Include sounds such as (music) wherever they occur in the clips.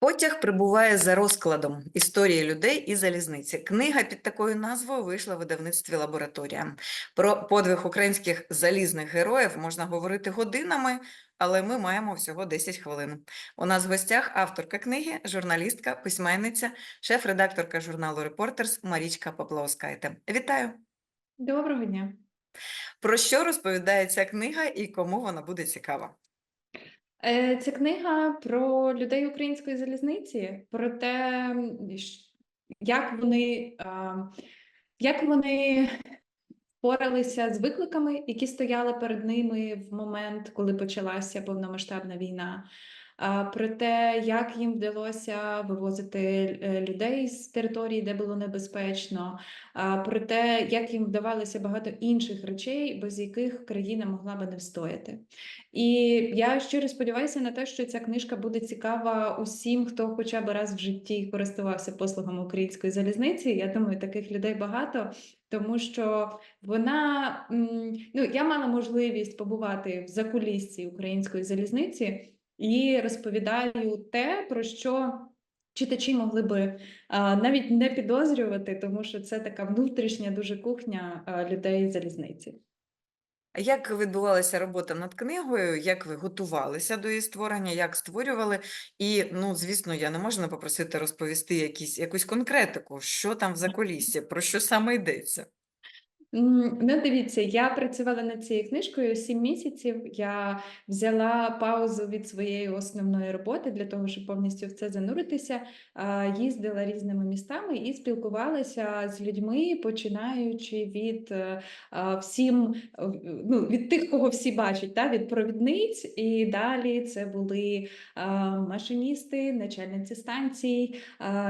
Потяг прибуває за розкладом історії людей і залізниці. Книга під такою назвою вийшла в видавництві лабораторія. Про подвиг українських залізних героїв можна говорити годинами, але ми маємо всього 10 хвилин. У нас в гостях авторка книги, журналістка, письменниця, шеф-редакторка журналу Репортерс Марічка Поплавскайте. Вітаю! Доброго дня. Про що розповідає ця книга і кому вона буде цікава? Е, Це книга про людей української залізниці, про те, як вони, а, як вони впоралися з викликами, які стояли перед ними в момент, коли почалася повномасштабна війна. Про те, як їм вдалося вивозити е, людей з території, де було небезпечно, про те, як їм вдавалося багато інших речей, без яких країна могла би не встояти. І я щиро сподіваюся на те, що ця книжка буде цікава усім, хто хоча б раз в житті користувався послугами української залізниці. Я думаю, таких людей багато, тому що вона ну я мала можливість побувати в закуліссі української залізниці і розповідаю те, про що. Читачі могли би а, навіть не підозрювати, тому що це така внутрішня дуже кухня а, людей залізниці. А Як відбувалася робота над книгою? Як ви готувалися до її створення? Як створювали? І, ну, звісно, я не можу не попросити розповісти якісь, якусь конкретику, що там в закуліссі, про що саме йдеться. Ну, дивіться, я працювала над цією книжкою сім місяців. Я взяла паузу від своєї основної роботи для того, щоб повністю в це зануритися. Їздила різними містами і спілкувалася з людьми, починаючи від е, всім, ну, від тих, кого всі бачать, та, від провідниць, і далі це були машиністи, начальниці станцій,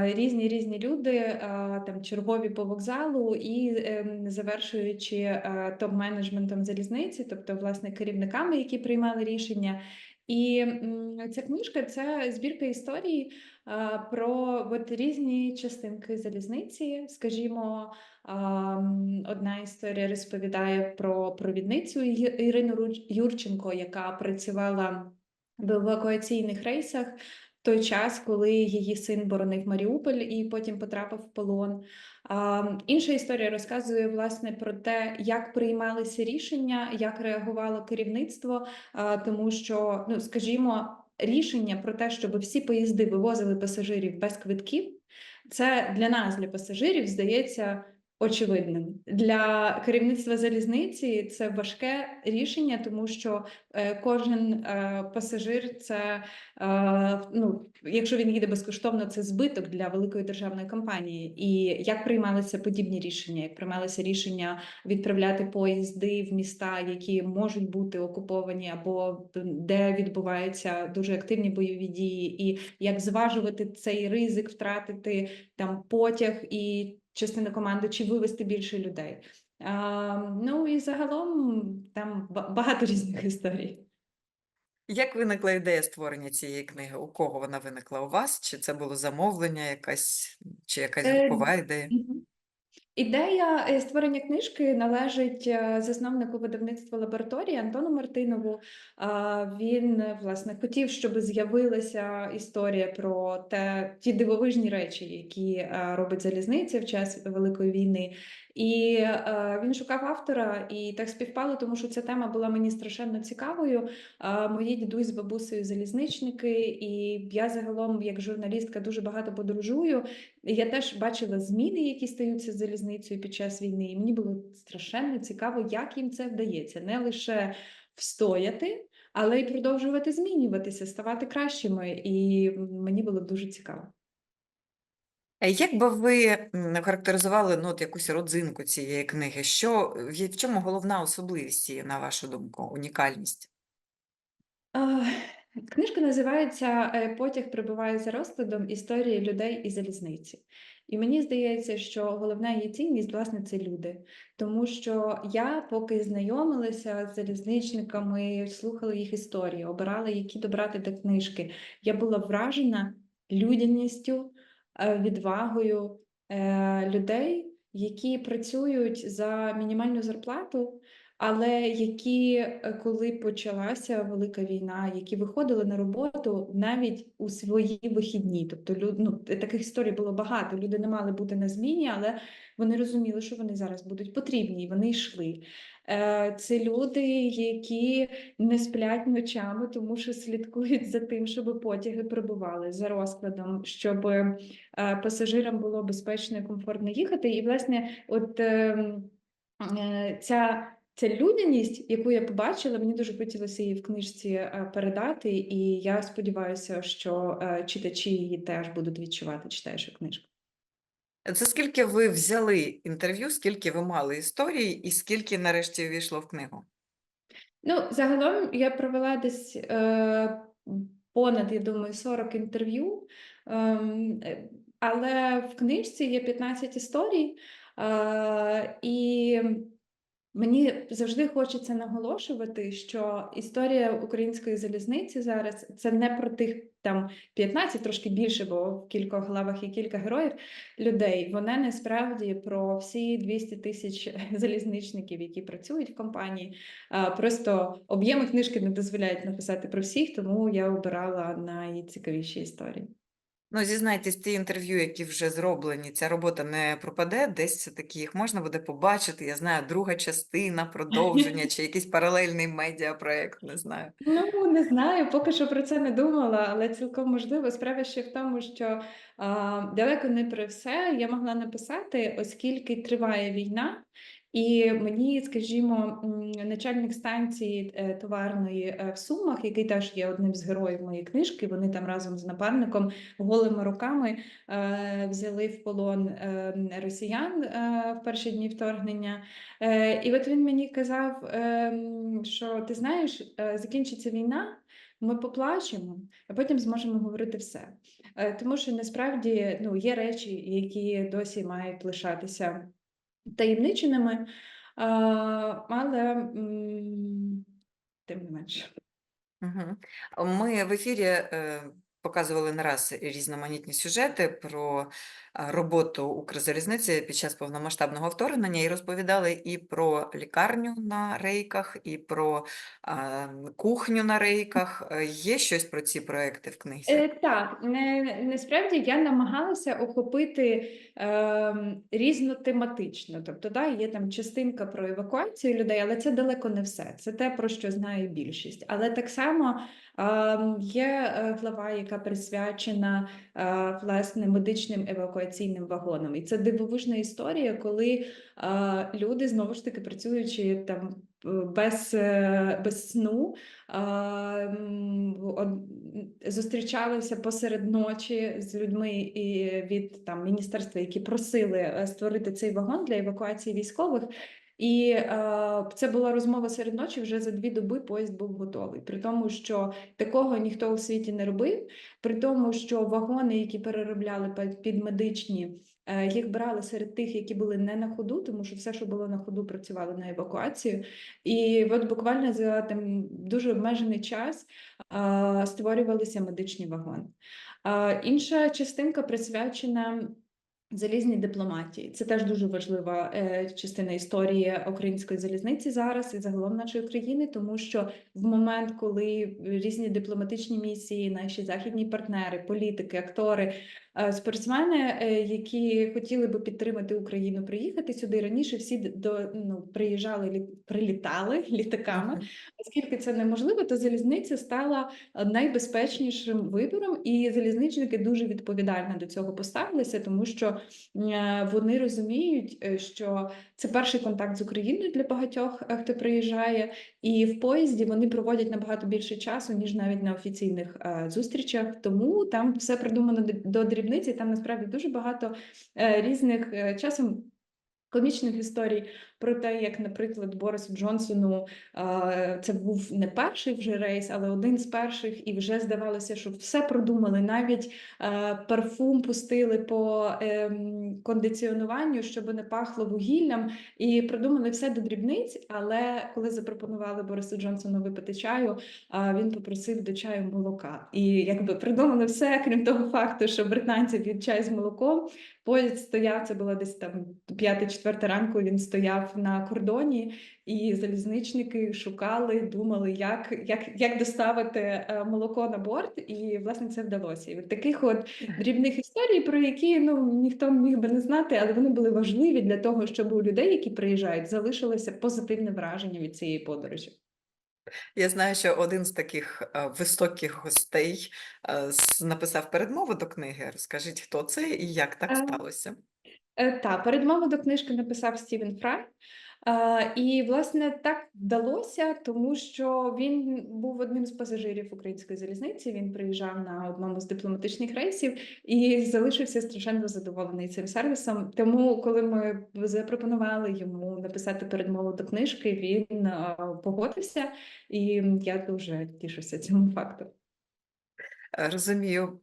різні різні люди, там чергові по вокзалу і ем, завершуючи е, топ-менеджментом залізниці, тобто власне керівниками, які приймали рішення. І ця книжка це збірка історій про от різні частинки залізниці. Скажімо, одна історія розповідає про провідницю Ірину Юрченко, яка працювала в евакуаційних рейсах в той час, коли її син боронив Маріуполь і потім потрапив в полон. Інша історія розказує власне про те, як приймалися рішення, як реагувало керівництво, тому що, ну скажімо, рішення про те, щоб всі поїзди вивозили пасажирів без квитків, це для нас, для пасажирів, здається. Очевидним для керівництва залізниці це важке рішення, тому що е, кожен е, пасажир це е, ну, якщо він їде безкоштовно, це збиток для великої державної компанії. І як приймалися подібні рішення? Як приймалися рішення відправляти поїзди в міста, які можуть бути окуповані, або де відбуваються дуже активні бойові дії, і як зважувати цей ризик, втратити там потяг і частину команди, чи вивести більше людей? А, ну і загалом там багато різних історій. Як виникла ідея створення цієї книги? У кого вона виникла? У вас? Чи це було замовлення якась, чи якась Е, групова ідея? Ідея е, створення книжки належить е, засновнику видавництва лабораторії Антону Мартинову. Він власне хотів, щоб з'явилася історія про те, ті дивовижні речі, які е, робить залізниця в час Великої війни. І він шукав автора, і так співпало, тому що ця тема була мені страшенно цікавою. Мої дідусь з бабусею залізничники, і я загалом, як журналістка, дуже багато подорожую. Я теж бачила зміни, які стаються з залізницею під час війни, і мені було страшенно цікаво, як їм це вдається, не лише встояти, але й продовжувати змінюватися, ставати кращими. І мені було дуже цікаво. Як би ви м, охарактеризували ну, от якусь родзинку цієї книги? Що, в чому головна особливість її, на вашу думку, унікальність? А, Книжка називається е, Потяг прибуває за розкладом історії людей і залізниці. І мені здається, що головна її цінність, власне, це люди. Тому що я, поки знайомилася з залізничниками, слухала їх історії, обирала, які добрати до книжки, я була вражена людяністю, е, відвагою е, людей, які працюють за мінімальну зарплату але які, е, коли почалася велика війна, які виходили на роботу навіть у свої вихідні. Тобто, ну, таких історій було багато. Люди не мали бути на зміні, але вони розуміли, що вони зараз будуть потрібні, і вони йшли. Е, Це люди, які не сплять ночами, тому що слідкують за тим, щоб потяги прибували за розкладом, щоб е, пасажирам було безпечно і комфортно їхати. І, власне, от ем, ця. Ця людяність, яку я побачила, мені дуже хотілося її в книжці е, передати, і я сподіваюся, що е, читачі її теж будуть відчувати, читаючи книжку. Це скільки ви взяли інтерв'ю, скільки ви мали історій, і скільки нарешті увійшло в книгу? Ну, загалом я провела десь е, понад, я думаю, 40 інтерв'ю, ем, е, але в книжці є 15 історій, е, і мені завжди хочеться наголошувати, що історія української залізниці зараз це не про тих там 15, трошки більше, бо в кількох главах є кілька героїв людей. Вона насправді про всі 200 тисяч (laughs) залізничників, які працюють в компанії. Просто об'єми книжки не дозволяють написати про всіх, тому я обирала найцікавіші історії. Ну, зізнайтесь, ті інтерв'ю, які вже зроблені, ця робота не пропаде, десь все-таки їх можна буде побачити. Я знаю, друга частина, продовження (laughs) чи якийсь паралельний медіапроект, не знаю. Ну, не знаю, поки що про це не думала, але цілком можливо. Справа ще в тому, що а, далеко не про все я могла написати, оскільки триває війна, і мені, скажімо, начальник станції е, товарної е, в Сумах, який теж є одним з героїв моєї книжки, вони там разом з напарником голими руками е, взяли в полон е, росіян в перші дні вторгнення. І от він мені казав, ем, що ти знаєш, закінчиться війна, ми поплачемо, а потім зможемо говорити все. Тому що насправді ну, є речі, які досі мають лишатися таємниченими, але тим не менше. Ми в ефірі е, показували не раз різноманітні сюжети про роботу Укрзалізниці під час повномасштабного вторгнення і розповідали і про лікарню на рейках, і про кухню на рейках. Е, Є щось про ці проекти в книзі? Е, так, не, насправді я намагалася охопити е, різнотематично. Тобто, да, є там частинка про евакуацію людей, але це далеко не все. Це те, про що знає більшість. Але так само є е, глава, яка присвячена е, власне медичним евакуаційним вагонам. І це дивовижна історія, коли е, люди знову ж таки працюючи там без, без сну. од- Зустрічалися посеред ночі з людьми і від там міністерства, які просили створити цей вагон для евакуації військових. І е, це була розмова серед ночі. Вже за дві доби поїзд був готовий. При тому, що такого ніхто у світі не робив. При тому, що вагони, які переробляли під медичні, е, їх брали серед тих, які були не на ходу, тому що все, що було на ходу, працювало на евакуацію. І от буквально за там дуже обмежений час а, створювалися медичні вагони. А, Інша частинка присвячена залізній дипломатії. Це теж дуже важлива е, частина історії української залізниці зараз і загалом нашої країни, тому що в момент, коли різні дипломатичні місії, наші західні партнери, політики, актори, спортсмени, е, які хотіли би підтримати Україну, приїхати сюди раніше, всі до ну приїжджали лі- прилітали (laughs) літаками. Оскільки це неможливо, то залізниця стала е, найбезпечнішим вибором, і залізничники дуже відповідально до цього поставилися, тому що е, вони розуміють, е, що це перший контакт з Україною для багатьох, е, хто приїжджає, і в поїзді вони проводять набагато більше часу, ніж навіть на офіційних е, зустрічах. Тому там все придумано до- до дрібниці. Там насправді дуже багато е, різних е, часом. Комічних історій про те, як, наприклад, Борису Джонсону це був не перший вже рейс, але один з перших, і вже здавалося, що все продумали. Навіть парфум пустили по ем, кондиціонуванню, щоб не пахло вугіллям, і продумали все до дрібниць. Але коли запропонували Борису Джонсону випити чаю, він попросив до чаю молока. І якби придумали все, крім того факту, що британці п'ють чай з молоком. Поїзд стояв, це було десь там п'яте-четверте ранку. Він стояв на кордоні, і залізничники шукали, думали, як, як, як доставити е, молоко на борт, і власне це вдалося. І от таких от дрібних історій, про які ну ніхто міг би не знати, але вони були важливі для того, щоб у людей, які приїжджають, залишилося позитивне враження від цієї подорожі. Я знаю, що один з таких е, високих гостей е, написав передмову до книги. Розкажіть, хто це і як так сталося? Е, Та, передмову до книжки написав Стівен Фрай. Е, І, власне, так вдалося, тому що він був одним з пасажирів української залізниці. Він приїжджав на одному з дипломатичних рейсів і залишився страшенно задоволений цим сервісом. Тому, коли ми запропонували йому написати передмову до книжки, він е, погодився, і я дуже тішуся цьому факту. Розумію.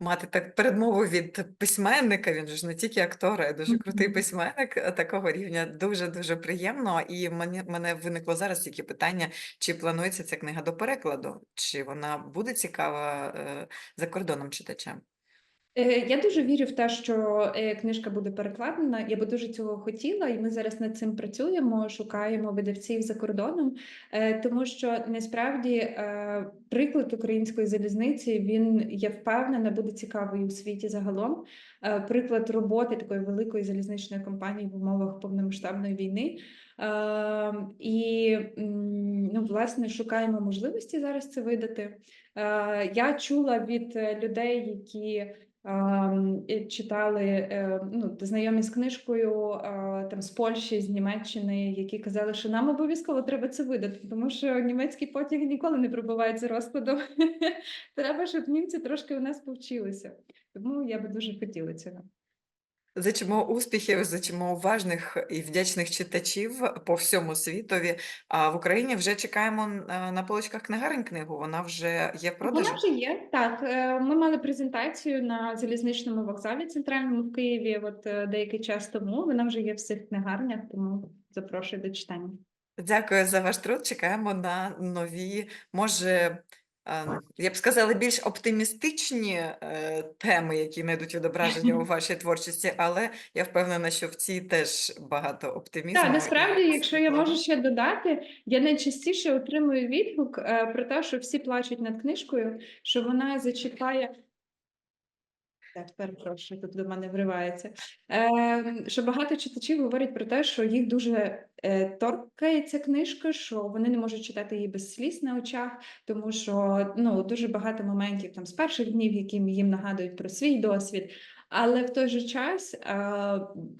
Мати так передмову від письменника, він же ж не тільки актор, а й дуже крутий письменник е, такого рівня. Дуже дуже приємно. І мені мене виникло зараз тільки питання, чи планується ця книга до перекладу, чи вона буде цікава е, за кордоном читачам? Е, Я дуже вірю в те, що е, книжка буде перекладена. Я би дуже цього хотіла, і ми зараз над цим працюємо, шукаємо видавців за кордоном, е, тому що насправді приклад української залізниці він я впевнена буде цікавий у світі загалом. Приклад роботи такої великої залізничної компанії в умовах повномасштабної війни. І ну, власне шукаємо можливості зараз це видати. Я чула від людей, які читали е, ну, знайомі з книжкою е, там з Польщі, з Німеччини, які казали, що нам обов'язково треба це видати, тому що німецький потяг ніколи не пробувають за розкладом. (laughs) Треба, щоб німці трошки у нас повчилися. Тому я би дуже хотіла цього. Зичимо успіхів, зичимо уважних і вдячних читачів по всьому світові. А в Україні вже чекаємо е, на поличках книгарень книгу. Вона вже є в продажу. Вона вже є. Так, е, ми мали презентацію на залізничному вокзалі центральному в Києві. От е, деякий час тому вона вже є в всіх книгарнях, тому запрошую до читання. Дякую за ваш труд. Чекаємо на нові, може, я б сказала, більш оптимістичні е, теми, які знайдуть відображення у (laughs) вашій творчості, але я впевнена, що в цій теж багато оптимізму. Так, насправді, якщо я можу ще додати, я найчастіше отримую відгук е, про те, що всі плачуть над книжкою, що вона зачіпає. Так, перепрошую, тут до мене вривається. Е, що багато читачів говорять про те, що їх дуже торкається книжка, що вони не можуть читати її без сліз на очах, тому що ну, дуже багато моментів там з перших днів, які їм нагадують про свій досвід. Але в той же час е,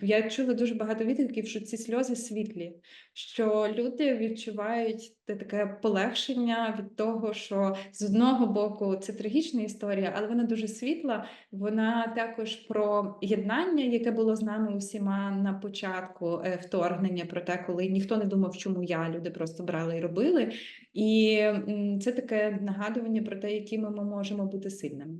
я чула дуже багато відгуків, що ці сльози світлі, що люди відчувають таке полегшення від того, що з одного боку це трагічна історія, але вона дуже світла. Вона також про єднання, яке було з нами усіма на початку е, вторгнення, про те, коли ніхто не думав, чому я, люди просто брали і робили. І це таке нагадування про те, якими ми можемо бути сильними.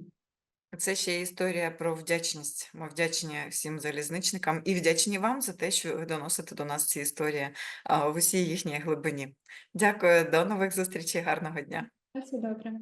Це ще історія про вдячність. Ми вдячні всім залізничникам і вдячні вам за те, що ви доносите до нас ці історії в усій їхній глибині. Дякую, до нових зустрічей, гарного дня. Все добре.